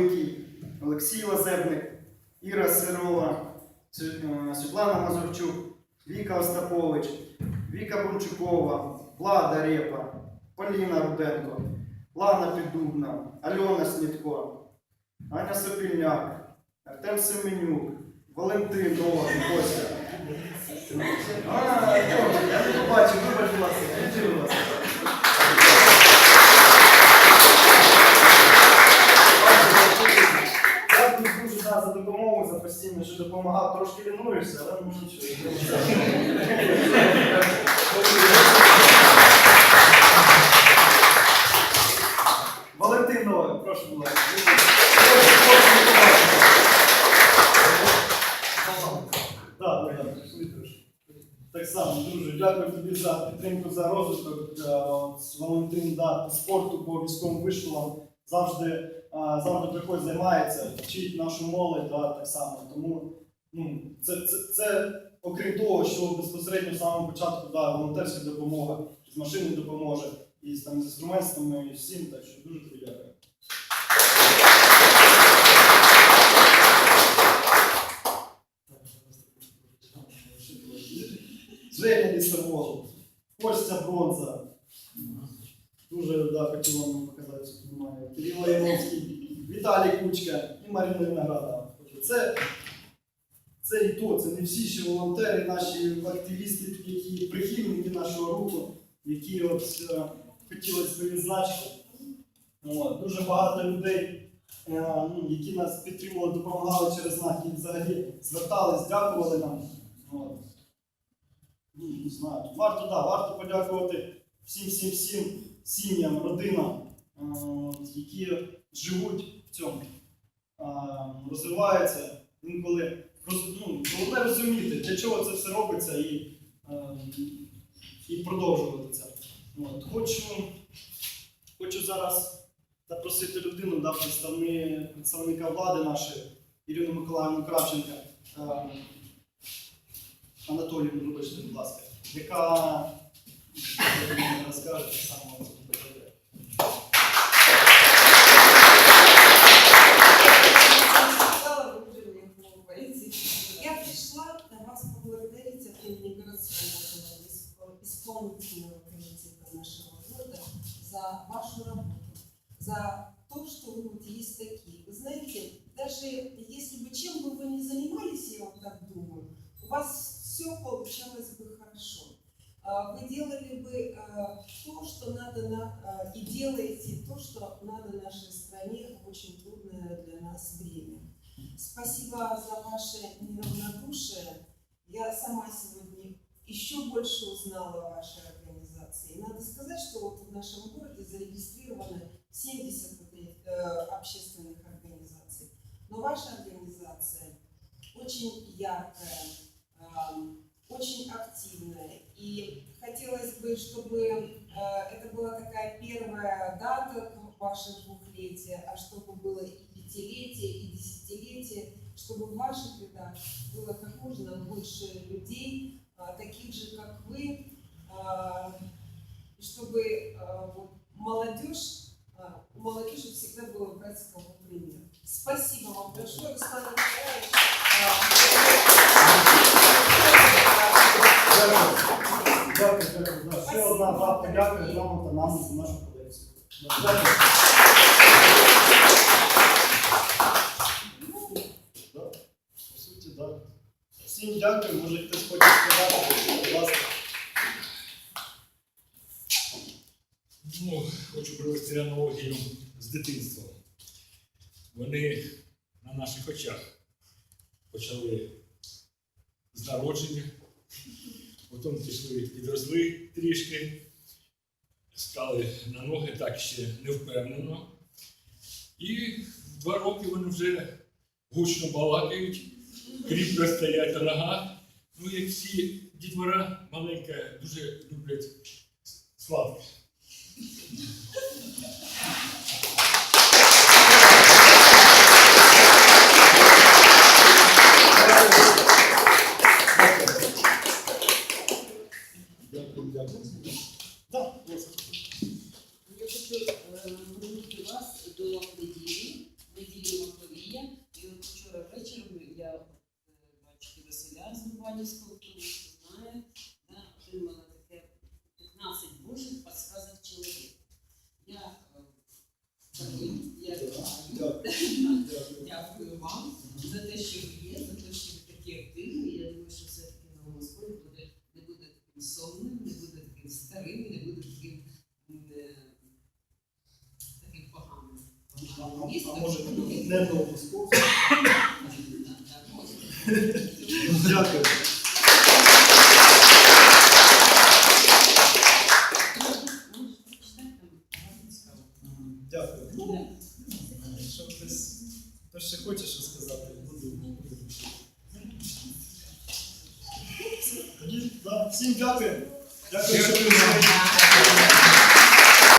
Великий, Олексій Лазебник, Іра Сирова, е, Світлана Мазурчук, Віка Остапович, Віка Бончукова, Влада Репа, Поліна Руденко, Лана Піддубна, Альона Снітко, Аня Сопільняк, Артем Семенюк, Валентин Новак, Костя. А, я не побачив, вибач, будь ласка, включи, будь ласка. Дякую дуже да, за допомогу, за постійно, що допомагав. Трошки лінуєшся, але ну нічого. Валентин прошу, будь. Так, само, друже, дякую тобі за підтримку, за розвиток. Е, Валентин да, спорту, по військовим вишколам завжди, завжди приходить, займається, вчить нашу молодь да, так само. Тому ну, це, це, це окрім того, що безпосередньо з самого початку да, волонтерська допомога, з машини допоможе, і там, з інструментами, і всім. Так що дуже тобі дякую. Женя Лісовол, Костя Бронза. Дуже да, хотів вам показати, що немає. Кирило Яновський, Віталій Кучка і Марина Виноградова. Це, це і то, це не всі ще волонтери, наші активісти, які прихильники нашого руху, які от е, хотіли свої значки. От, дуже багато людей, е, ну, які нас підтримували, допомагали через знак, і взагалі звертались, дякували нам. От. Ну, не знаю. Варто, да, варто подякувати всім, всім, всім сім'ям, родинам, е, які живуть в цьому, е, розвиваються. Інколи ну, головне розуміти, для чого це все робиться і, е, і продовжувати це. От. Хочу, хочу зараз запросити людину, да, представни, представника влади нашої, Ірину Миколаївну Кравченка. Анатолію, вибачте, будь ласка, яка розкаже саме цю имени городского исп- исполнительного комитета нашего города за вашу работу, за то, что вы вот есть такие. Вы знаете, даже если бы чем бы вы ни занимались, я вот так думаю, у вас все получалось бы хорошо. Вы делали бы то, что надо на, и делаете то, что надо нашей стране в очень трудное для нас время. Спасибо за ваше неравнодушие. Я сама сегодня еще больше узнала о вашей организации. И надо сказать, что вот в нашем городе зарегистрировано 70 вот этих, э, общественных организаций. Но ваша организация очень яркая, очень активная. И хотелось бы, чтобы э, это была такая первая дата вашего двухлетия, а чтобы было и пятилетие, и десятилетие, чтобы в ваших рядах было как можно больше людей, а, таких же, как вы, а, и чтобы а, молодежь, а, у молодежи всегда было брать с кого пример. Спасибо вам большое, Руслан Николаевич. Дякую, дякую. Да, Ще одна дякую грамота нам за нашу колекцію. Всім дякую, може хтось хоче сказати, будь ласка. Ну, хочу провести аналогію з дитинством. Вони на наших очах почали з народження, потім пішли, підросли трішки, стали на ноги так ще невпевнено. І в два роки вони вже гучно балакають, кріпко стоять на ногах. Ну, як всі дітвора маленька, дуже люблять сладке. Дякую, дякую. Да, будь ласка. Я хочу е, звернути вас до неділі, неділі Я вітаю. Дякую. Дякую. Вам за те, що ви є, за те, що ви такі активні. Я думаю, що все-таки Новомоскові буде не буде таким сонним, не буде таким старим, не буде таким не, таким поганим. А, поганим а містом. може не новомосковський? Так, так. Дякую. Можете почитати, там багато цікавого. Дякую. Да. Якщо хтось, хтось ще хоче що сказати, буду. Всім дякую. Дякую, що ви.